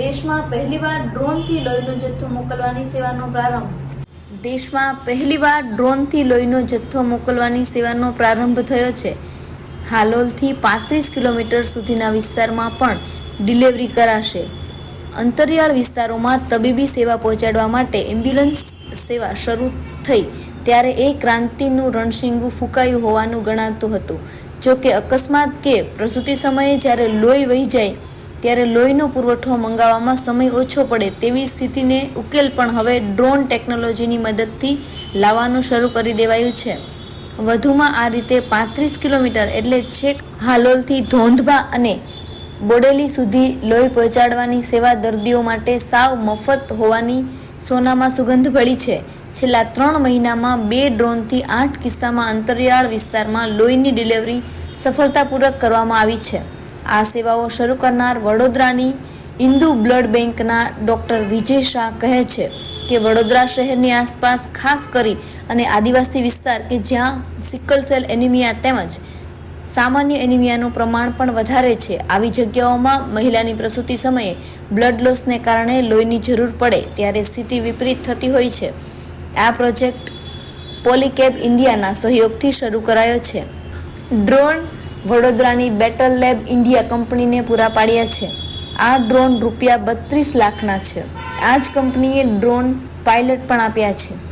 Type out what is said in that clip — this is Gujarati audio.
દેશમાં પહેલીવાર ડ્રોનથી લોહીનો જથ્થો મોકલવાની સેવાનો પ્રારંભ. દેશમાં પહેલીવાર ડ્રોનથી લોહીનો જથ્થો મોકલવાની સેવાનો પ્રારંભ થયો છે. હાલોલથી પાંત્રીસ કિલોમીટર સુધીના વિસ્તારમાં પણ ડિલિવરી કરાશે. અંતરિયાળ વિસ્તારોમાં તબીબી સેવા પહોંચાડવા માટે એમ્બ્યુલન્સ સેવા શરૂ થઈ, ત્યારે એ ક્રાંતિનું રણશીંગું ફૂંકાયું હોવાનું ગણાતું હતું. જો કે અકસ્માત કે પ્રસૂતિ સમયે જ્યારે લોહી વહી જાય ત્યારે લોહીનો પુરવઠો મંગાવવામાં સમય ઓછો પડે તેવી સ્થિતિને ઉકેલ પણ હવે ડ્રોન ટેકનોલોજીની મદદથી લાવવાનું શરૂ કરી દેવાયું છે. વધુમાં આ રીતે પાંત્રીસ કિલોમીટર એટલે છેક હાલોલથી ધોંધભા અને બોડેલી સુધી લોહી પહોંચાડવાની સેવા દર્દીઓ માટે સાવ મફત હોવાની સોનામાં સુગંધ ભળી છે. છેલ્લા ત્રણ મહિનામાં બે ડ્રોનથી આઠ કિસ્સામાં અંતરિયાળ વિસ્તારમાં લોહીની ડિલિવરી સફળતાપૂર્વક કરવામાં આવી છે. આ સેવાઓ શરૂ કરનાર વડોદરાની ઇન્દુ બ્લડ બેંકના ડૉક્ટર વિજય શાહ કહે છે કે વડોદરા શહેરની આસપાસ ખાસ કરી અને આદિવાસી વિસ્તાર કે જ્યાં સિકલ સેલ એનિમિયા તેમજ સામાન્ય એનિમિયાનું પ્રમાણ પણ વધારે છે. આવી જગ્યાઓમાં મહિલાની પ્રસૂતિ સમયે બ્લડ લોસને કારણે લોહીની જરૂર પડે ત્યારે સ્થિતિ વિપરીત થતી હોય છે. આ પ્રોજેક્ટ પોલીકેબ ઇન્ડિયાના સહયોગથી શરૂ કરાયો છે. ડ્રોન વડોદરાની બેટલ લેબ ઇન્ડિયા કંપનીને પૂરા પાડ્યા છે. આ ડ્રોન રૂપિયા બત્રીસ લાખના છે. આ જ કંપનીએ ડ્રોન પાયલટ પણ આપ્યા છે.